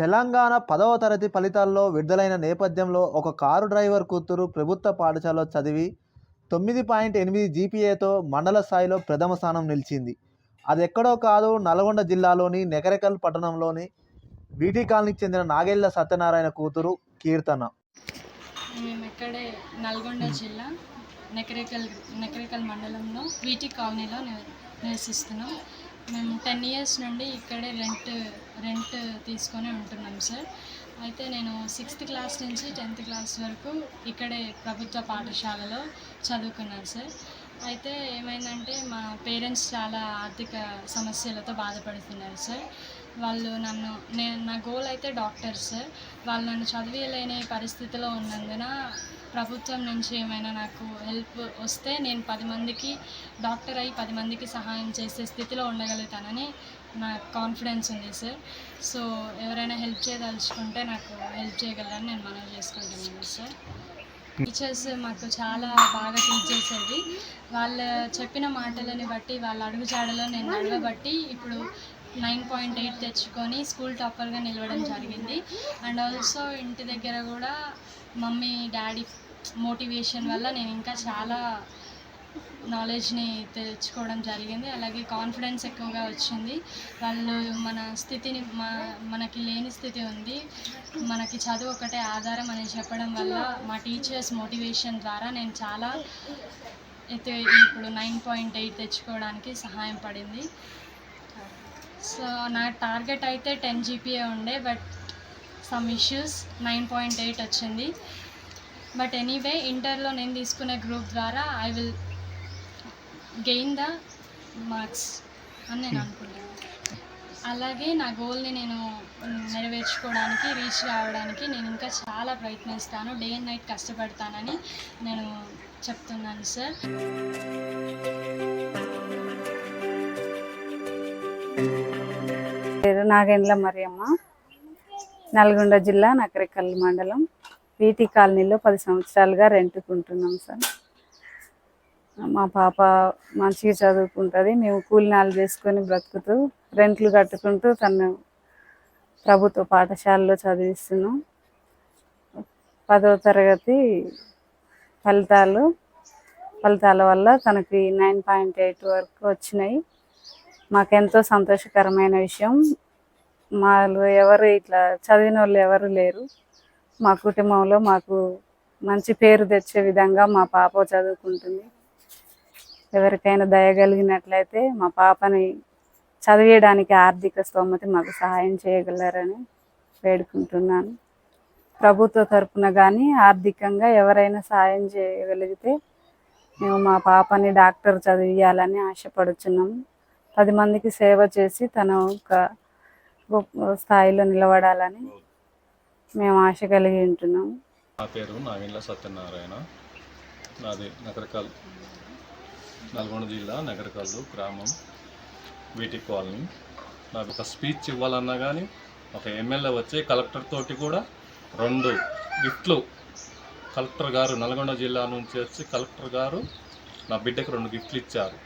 తెలంగాణ పదవ తరగతి ఫలితాల్లో విడుదలైన నేపథ్యంలో ఒక కారు డ్రైవర్ కూతురు ప్రభుత్వ పాఠశాలలో చదివి తొమ్మిది పాయింట్ ఎనిమిది జీపీఏతో మండల స్థాయిలో ప్రథమ స్థానం నిలిచింది. అది ఎక్కడో కాదు నల్గొండ జిల్లాలోని నెగరకల్ పట్టణంలోని వీటి కాలనీకి చెందిన నాగేళ్ళ సత్యనారాయణ కూతురు కీర్తన. మేము ఇక్కడే నల్గొండ జిల్లా నెకరేకల్ నెకరేకల్ మండలంలో వీటి కాలనీలో నివసిస్తున్నాం. మేము టెన్ ఇయర్స్ నుండి ఇక్కడే రెంట్ రెంట్ తీసుకొని ఉంటున్నాం సార్. అయితే నేను సిక్స్త్ క్లాస్ నుంచి టెన్త్ క్లాస్ వరకు ఇక్కడే ప్రభుత్వ పాఠశాలలో చదువుకున్నాను సార్. అయితే ఏమైందంటే మా పేరెంట్స్ చాలా ఆర్థిక సమస్యలతో బాధపడుతున్నారు సార్. వాళ్ళు నన్ను నేను నా గోల్ అయితే డాక్టర్ సార్ వాళ్ళు నన్ను చదివేయలేని పరిస్థితిలో ఉన్నందున ప్రభుత్వం నుంచి ఏమైనా నాకు హెల్ప్ వస్తే నేను పది మందికి డాక్టర్ అయి పది మందికి సహాయం చేసే స్థితిలో ఉండగలుగుతానని నాకు కాన్ఫిడెన్స్ ఉంది సార్ సో ఎవరైనా హెల్ప్ చేయదలుచుకుంటే నాకు హెల్ప్ చేయగలరని నేను మనవి చేసుకుంటున్నాను సార్ టీచర్స్ మాకు చాలా బాగా టీచ్ చేసేది వాళ్ళ చెప్పిన మాటలని బట్టి వాళ్ళ అడుగుజాడలో నేను నడవబట్టి ఇప్పుడు నైన్ పాయింట్ ఎయిట్ తెచ్చుకొని స్కూల్ టాపర్గా నిలవడం జరిగింది. అండ్ ఆల్సో ఇంటి దగ్గర కూడా మమ్మీ డాడీ మోటివేషన్ వల్ల నేను ఇంకా చాలా నాలెడ్జ్ని తెచ్చుకోవడం జరిగింది. అలాగే కాన్ఫిడెన్స్ ఎక్కువగా వచ్చింది. వాళ్ళు మన స్థితిని మా మనకి లేని స్థితి ఉంది. మనకి చదువు ఒకటే ఆధారం అని చెప్పడం వల్ల మా టీచర్స్ మోటివేషన్ ద్వారా నేను చాలా అయితే ఇప్పుడు నైన్ పాయింట్ ఎయిట్ తెచ్చుకోవడానికి సహాయం పడింది. సో నా టార్గెట్ అయితే టెన్ జీపీఏ ఉండే but some issues nine point eight వచ్చింది. బట్ ఎనీవే ఇంటర్లో నేను తీసుకునే గ్రూప్ ద్వారా I will gain the marks అని నేను అనుకుంటున్నాను అలాగే నా గోల్ని నేను నెరవేర్చుకోవడానికి రీచ్ కావడానికి నేను ఇంకా చాలా ప్రయత్నిస్తాను. డే అండ్ నైట్ కష్టపడతానని నేను చెప్తున్నాను సార్. పేరు నాగేండ్ల మరియమ్మ. నల్గొండ జిల్లా నకరికల్ మండలం. వీటి కాలనీలో పది సంవత్సరాలుగా రెంట్కుంటున్నాం సార్. మా పాప మంచిగా చదువుకుంటుంది. మేము కూలినాలు చేసుకొని బ్రతుకుతూ రెంట్లు కట్టుకుంటూ తను ప్రభుత్వ పాఠశాలలో చదివిస్తున్నాం. పదవ తరగతి ఫలితాలు ఫలితాల వల్ల తనకి నైన్ పాయింట్ ఎయిట్ వరకు వచ్చినాయి. మాకెంతో సంతోషకరమైన విషయం. మాలో ఎవరు ఇట్లా చదివిన వాళ్ళు ఎవరు లేరు. మా కుటుంబంలో మాకు మంచి పేరు తెచ్చే విధంగా మా పాప చదువుకుంటుంది. ఎవరికైనా దయగలిగినట్లయితే మా పాపని చదివేయడానికి ఆర్థిక స్తోమత మాకు సహాయం చేయగలరని వేడుకుంటున్నాను. ప్రభుత్వ తరపున కానీ ఆర్థికంగా ఎవరైనా సహాయం చేయగలిగితే మేము మా పాపని డాక్టర్ చదివియాలని ఆశపడుచున్నాము పది మందికి సేవ చేసి తన ఒక గొప్ప స్థాయిలో నిలబడాలని మేము ఆశ కలిగి ఉంటున్నాము. నా పేరు నావీన్ల సత్యనారాయణ. నాది నగరకాల్ నల్గొండ జిల్లా నగరకాలు గ్రామం వీటి కాలనీ. నాకు ఒక స్పీచ్ ఇవ్వాలన్నా కానీ ఒక ఎమ్మెల్యే వచ్చి కలెక్టర్ తోటి కూడా రెండు గిఫ్ట్లు కలెక్టర్ గారు నల్గొండ జిల్లా నుంచి వచ్చి కలెక్టర్ గారు నా బిడ్డకు రెండు గిఫ్ట్లు ఇచ్చారు.